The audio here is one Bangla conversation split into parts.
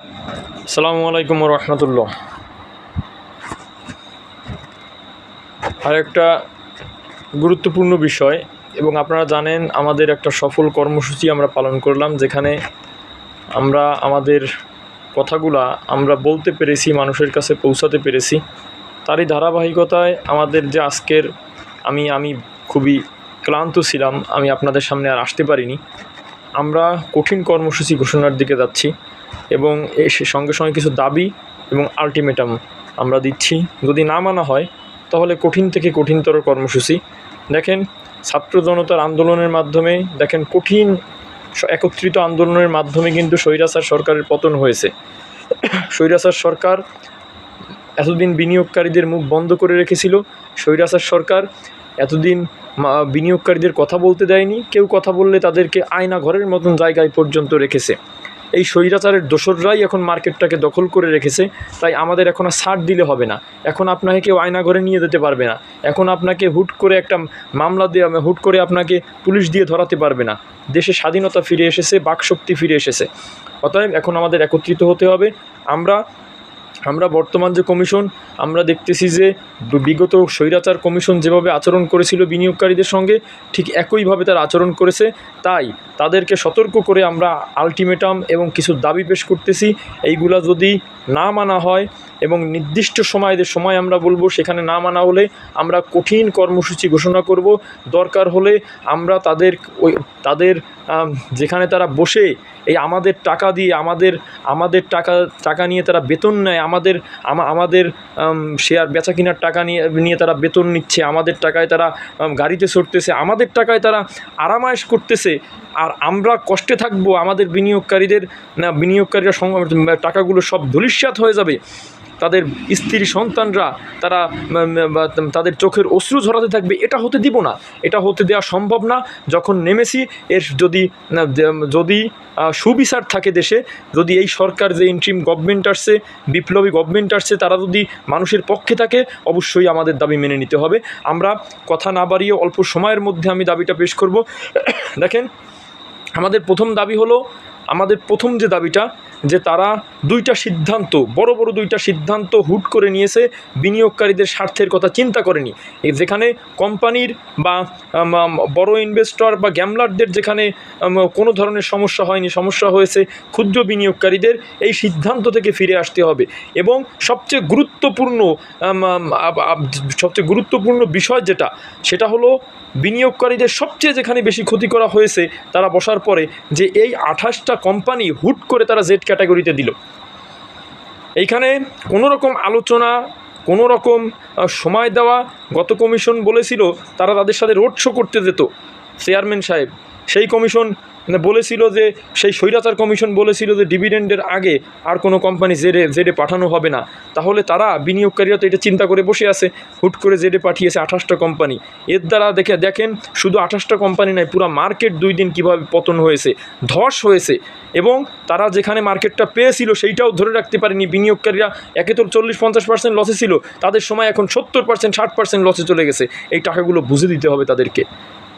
আসসালামু আলাইকুম রহমতুল্লাহ আর একটা গুরুত্বপূর্ণ বিষয়, এবং আপনারা জানেন আমাদের একটা সফল কর্মসূচি আমরা পালন করলাম, যেখানে আমরা আমাদের কথাগুলা আমরা বলতে পেরেছি, মানুষের কাছে পৌঁছাতে পেরেছি। তারই ধারাবাহিকতায় আমাদের যে আজকের আমি আমি খুবই ক্লান্ত ছিলাম, আমি আপনাদের সামনে আর আসতে পারিনি। আমরা কঠিন কর্মসূচি ঘোষণার দিকে যাচ্ছি। এবং সঙ্গে সঙ্গে কিছু দাবি এবং আলটিমেটাম আমরা দিচ্ছি। যদি না মানা হয়, তাহলে কঠিন থেকে কঠিনতর কর্মসূচি। দেখেন, ছাত্র জনতার আন্দোলনের মাধ্যমে, দেখেন, কঠিন একত্রিত আন্দোলনের মাধ্যমে কিন্তু স্বৈরাচার সরকারের পতন হয়েছে। স্বৈরাচার সরকার এতদিন বিনিয়োগকারীদের মুখ বন্ধ করে রেখেছিল। স্বৈরাচার সরকার এতদিন বিনিয়োগকারীদের কথা বলতে দেয়নি। কেউ কথা বললে তাদেরকে আয়না ঘরের মতন জায়গায় পর্যন্ত রেখেছে। এই স্বৈরাচারের দোসররাই এখন মার্কেটটাকে দখল করে রেখেছে, তাই আমাদের এখন আর ছাড় দিলে হবে না। এখন আপনাকে কেউ আয়না ঘরে নিয়ে যেতে পারবে না। এখন আপনাকে হুট করে একটা মামলা দিয়ে, হুট করে আপনাকে পুলিশ দিয়ে ধরাতে পারবে না। দেশে স্বাধীনতা ফিরে এসেছে, বাকশক্তি ফিরে এসেছে। অতএব এখন আমাদের একত্রিত হতে হবে। আমরা আমরা বর্তমান যে কমিশন, আমরা দেখতেছি যে বিগত স্বৈরাচার কমিশন যেভাবে আচরণ করেছিল বিনিয়োগকারীদের সঙ্গে, ঠিক একইভাবে তার আচরণ করেছে। তাই তাদেরকে সতর্ক করে আমরা আলটিমেটাম এবং কিছু দাবি পেশ করতেছি। এইগুলা যদি না মানা হয় এবং নির্দিষ্ট সময় সময় আমরা বলব সেখানে না মানা হলে আমরা কঠিন কর্মসূচি ঘোষণা করব। দরকার হলে আমরা তাদের ওই তাদের যেখানে তারা বসে এই আমাদের টাকা দিয়ে আমাদের আমাদের টাকা টাকা নিয়ে তারা বেতন নেয় আমাদের আমাদের শেয়ার বেচা কেনার টাকা নিয়ে নিয়ে তারা বেতন নিচ্ছে, আমাদের টাকায় তারা গাড়িতে চড়তেছে, আমাদের টাকায় তারা আরামায়েশ করতেছে। আর আমরা কষ্টে থাকব, আমাদের বিনিয়োগকারীদের বিনিয়োগকারীরা টাকাগুলো সব ধুলিস্যাত হয়ে যাবে। তাদের স্ত্রী সন্তানরা তারা তাদের চোখের অশ্রু ঝরাতে থাকবে, এটা হতে দিব না। এটা হতে দেওয়া সম্ভব না। যখন নেমেছি, এর যদি যদি সুবিচার থাকে দেশে, যদি এই সরকার যে ইন্ট্রিম গভর্নমেন্ট আসছে, বিপ্লবী গভর্নমেন্ট আসছে, তারা যদি মানুষের পক্ষে থাকে, অবশ্যই আমাদের দাবি মেনে নিতে হবে। আমরা কথা না বাড়িয়ে অল্প সময়ের মধ্যে আমি দাবিটা পেশ করব। দেখেন, আমাদের প্রথম দাবি হলো, আমাদের প্রথম যে দাবিটা যে তারা দুইটা সিদ্ধান্ত, বড় বড় দুইটা সিদ্ধান্ত হুট করে নিয়েছে, বিনিয়োগকারীদের স্বার্থের কথা চিন্তা করেনি। যেখানে কোম্পানির বা বড় ইনভেস্টর বা গ্যামলারদের যেখানে কোনো ধরনের সমস্যা হয়নি, সমস্যা হয়েছে ক্ষুদ্র বিনিয়োগকারীদের, এই সিদ্ধান্ত থেকে ফিরে আসতে হবে। এবং সবচেয়ে গুরুত্বপূর্ণ সবচেয়ে গুরুত্বপূর্ণ বিষয় যেটা, সেটা হলো বিনিয়োগকারীদের সবচেয়ে যেখানে বেশি ক্ষতি করা হয়েছে, তারা বসার পরে যে এই আঠাশটা কোম্পানি হুট করে তারা জেড ক্যাটাগরিতে দিল। এইখানে কোনো রকম আলোচনা কোনো রকম সময় দেওয়া, গত কমিশন বলেছিল তারা তাদের সাথে রোড শো করতে যেত চেয়ারম্যান সাহেব। সেই কমিশন বলেছিল যে, সেই স্বৈরাচার কমিশন বলেছিল যে ডিভিডেন্ডের আগে আর কোনো কোম্পানি জেডে জেডে পাঠানো হবে না। তাহলে তারা বিনিয়োগকারীরা তো এটা চিন্তা করে বসে আছে। হুট করে জেডে পাঠিয়েছে আঠাশটা কোম্পানি এর দ্বারা দেখে, দেখেন, শুধু আঠাশটা কোম্পানি নয় পুরো মার্কেট দুই দিন কীভাবে পতন হয়েছে, ধস হয়েছে। এবং তারা যেখানে মার্কেটটা পেয়েছিল, সেইটাও ধরে রাখতে পারেনি। বিনিয়োগকারীরা একে তো চল্লিশ পঞ্চাশ পার্সেন্ট লসে ছিল। তাদের সময় এখন সত্তর পার্সেন্ট ষাট পার্সেন্ট লসে চলে গেছে। এই টাকাগুলো বুঝে দিতে হবে তাদেরকে।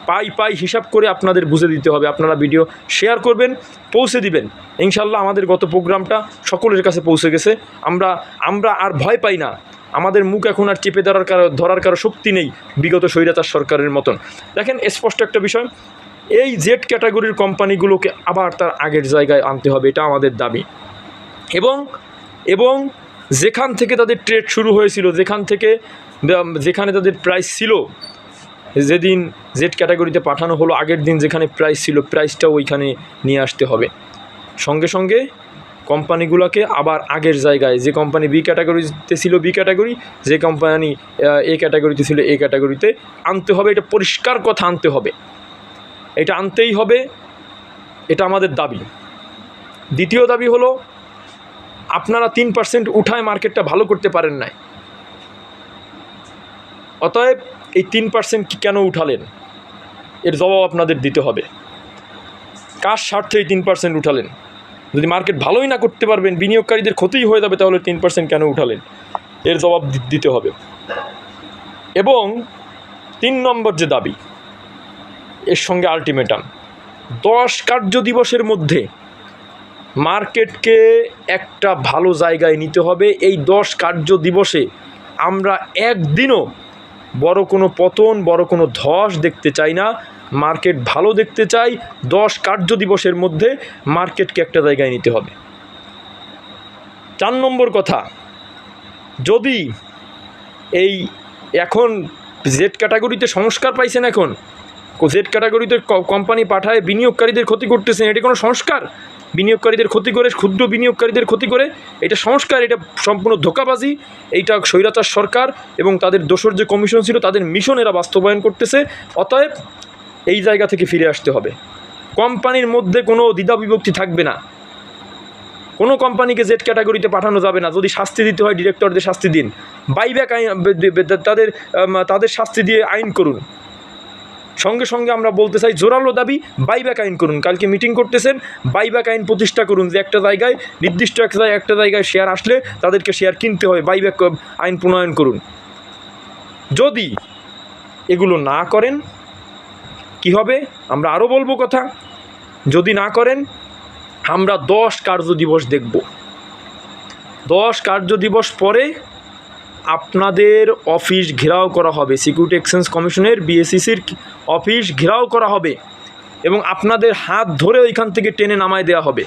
পাই পাই হিসাব করে আপনাদের বুঝে দিতে হবে। আপনারা ভিডিও শেয়ার করবেন, পৌঁছে দিবেন। ইনশাল্লাহ আমাদের গত প্রোগ্রামটা সকলের কাছে পৌঁছে গেছে। আমরা আমরা আর ভয় পাই না। আমাদের মুখ এখন আর চেপে ধরার কারও ধরার কারও শক্তি নেই বিগত স্বৈরাচার সরকারের মতন। দেখেন, স্পষ্ট একটা বিষয়, এই জেড ক্যাটাগরির কোম্পানিগুলোকে আবার তার আগের জায়গায় আনতে হবে, এটা আমাদের দাবি। এবং এবং যেখান থেকে তাদের ট্রেড শুরু হয়েছিল, যেখান থেকে যেখানে তাদের প্রাইস ছিল যেদিন জেড ক্যাটাগরিতে পাঠানো হলো, আগের দিন যেখানে প্রাইস ছিল প্রাইসটাও ওইখানে নিয়ে আসতে হবে। সঙ্গে সঙ্গে কোম্পানিগুলোকে আবার আগের জায়গায়, যে কোম্পানি বি ক্যাটাগরিতে ছিল বি ক্যাটাগরি যে কোম্পানি এ ক্যাটাগরিতে ছিল এ ক্যাটাগরিতে আনতে হবে। এটা পরিষ্কার কথা, আনতে হবে। এটা আনতেই হবে, এটা আমাদের দাবি। দ্বিতীয় দাবি হলো, আপনারা তিন পার্সেন্ট উঠায় মার্কেটটা ভালো করতে পারেন নাই। অতএব এই তিন পার্সেন্ট কেন উঠালেন? এর জবাব আপনাদের দিতে হবে। কার স্বার্থে এই তিন পার্সেন্ট উঠালেন? যদি মার্কেট ভালোই না করতে পারবেন, বিনিয়োগকারীদের ক্ষতিই হয়ে যাবে, তাহলে তিন পার্সেন্ট কেন উঠালেন? এর জবাব দিতে হবে। এবং তিন নম্বর যে দাবি, এর সঙ্গে আলটিমেটাম দশ কার্য দিবসের মধ্যে মার্কেটকে একটা ভালো জায়গায় নিতে হবে। এই দশ কার্য দিবসে আমরা একদিনও বড় কোনো পতন, বড় কোনো ধস দেখতে চাই না। মার্কেট ভালো দেখতে চাই। দশ কার্য দিবসের মধ্যে মার্কেটকে একটা জায়গায় নিতে হবে। চার নম্বর কথা, যদি এই এখন জেড ক্যাটাগরিতে সংস্কার পাইছেন এখন জেড ক্যাটাগরিতে কোম্পানি পাঠায়, বিনিয়োগকারীদের ক্ষতি করতেছেন, এটি কোনো সংস্কার? বিনিয়োগকারীদের ক্ষতি করে, ক্ষুদ্র বিনিয়োগকারীদের ক্ষতি করে, এটা সংস্কার, এটা সম্পূর্ণ ধোকাবাজি, এইটা স্বৈরাচার সরকার এবং তাদের দোসর যে কমিশন ছিল, তাদের মিশন এরা বাস্তবায়ন করতেছে, অতএব এই জায়গা থেকে ফিরে আসতে হবে। কোম্পানির মধ্যে কোনো দ্বিধা বিভক্তি থাকবে না। কোনো কোম্পানিকে জেড ক্যাটাগরিতে পাঠানো যাবে না। যদি শাস্তি দিতে হয় ডিরেক্টরদের শাস্তি দিন। বাইব্যাক আইন তাদের তাদের শাস্তি দিয়ে আইন করুন। সঙ্গে সঙ্গে আমরা বলতে চাই, জোরালো দাবি, বাইব্যাক আইন করুন। কালকে মিটিং করতেছেন, বাইব্যাক আইন প্রতিষ্ঠা করুন। যে একটা জায়গায়, নির্দিষ্ট একটা জায়গায় একটা জায়গায় শেয়ার আসলে তাদেরকে শেয়ার কিনতে হয়, বাইব্যাক আইন প্রণয়ন করুন। যদি এগুলো না করেন, কি হবে? আমরা আরও বলব কথা, যদি না করেন, আমরা দশ কার্য দিবস দেখব। দশ কার্য দিবস পরে আপনাদের অফিস ঘেরাও করা হবে। সিকিউরিটি এক্সচেঞ্জ কমিশনের বিএসিসির অফিস ঘেরাও করা হবে এবং আপনাদের হাত ধরে ওইখান থেকে টেনে নামায় দেওয়া হবে।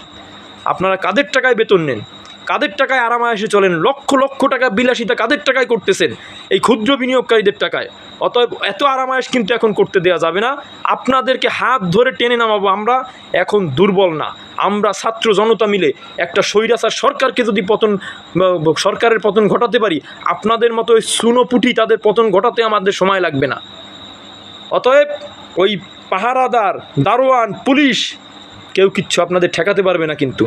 আপনারা কাদের টাকায় বেতন নেন? কাদের টাকায় আরামায়াসে চলেন? লক্ষ লক্ষ টাকা বিলাসিতা কাদের টাকায় করতেছেন? এই ক্ষুদ্র বিনিয়োগকারীদের টাকায়। অতএব এত আরামায়েশ কিন্তু এখন করতে দেওয়া যাবে না। আপনাদেরকে হাত ধরে টেনে নামাবো আমরা। এখন দুর্বল না। আমরা ছাত্র জনতা মিলে একটা স্বৈরাচার সরকারকে যদি পতন সরকারের পতন ঘটাতে পারি, আপনাদের মতো ওই সুনোপুটি তাদের পতন ঘটাতে আমাদের সময় লাগবে না। অতএব ওই পাহারাদার, দারোয়ান, পুলিশ কেউ কিচ্ছু আপনাদের ঠেকাতে পারবে না কিন্তু।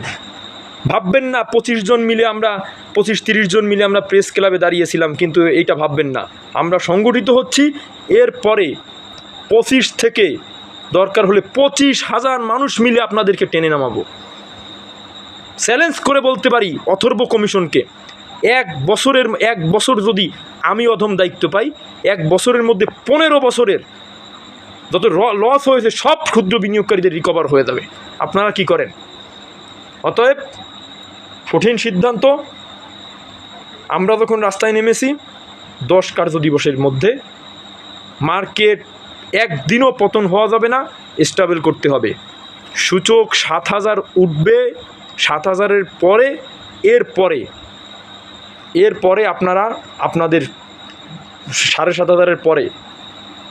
ভাববেন না, পঁচিশ জন মিলে আমরা, পঁচিশ তিরিশ জন মিলে আমরা প্রেস ক্লাবে দাঁড়িয়েছিলাম, কিন্তু এইটা ভাববেন না। আমরা সংগঠিত হচ্ছি এরপরে পঁচিশ থেকে দরকার হলে পঁচিশ হাজার মানুষ মিলে আপনাদেরকে টেনে নামাবো। চ্যালেঞ্জ করে বলতে পারি অথর্ব কমিশনকে, এক বছরের, এক বছর যদি আমি অধম দায়িত্ব পাই, এক বছরের মধ্যে পনেরো বছরের যত লস হয়েছে, সব ক্ষুদ্র বিনিয়োগকারীদের রিকভার হয়ে যাবে। আপনারা কি করেন? অতএব, কঠিন সিদ্ধান্ত, আমরা যখন রাস্তায় নেমেছি, দশ কার্য দিবসের মধ্যে, মার্কেট একদিনও পতন হওয়া যাবে না স্টেবল করতে হবে। সূচক সাত হাজার উঠবে, সাত হাজারের পরে, এর পরে এর পরে আপনারা আপনাদের সাড়ে সাত হাজারের পরে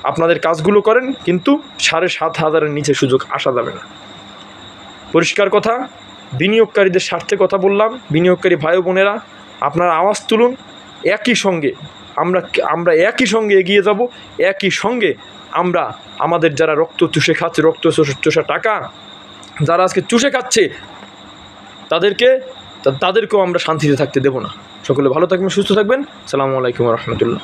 আপনাদের কাজগুলো করেন, কিন্তু সাড়ে সাত হাজারের নিচে সুযোগ আসা যাবে না। পরিষ্কার কথা, বিনিয়োগকারীদের স্বার্থে কথা বললাম, বিনিয়োগকারী ভাই বোনেরা, আপনার আওয়াজ তুলুন, একই সঙ্গে আমরা আমরা একই সঙ্গে এগিয়ে যাব, একই সঙ্গে আমরা আমাদের যারা রক্ত চুষে খাচ্ছে, রক্ত চোষা- টাকা, যারা আজকে চুষে খাচ্ছে, তাদেরকে তাদেরকেও আমরা শান্তিতে থাকতে দেব না। সকলে ভালো থাকবেন, সুস্থ থাকবেন। সালামু আলাইকুম রহমতুল্লাহ।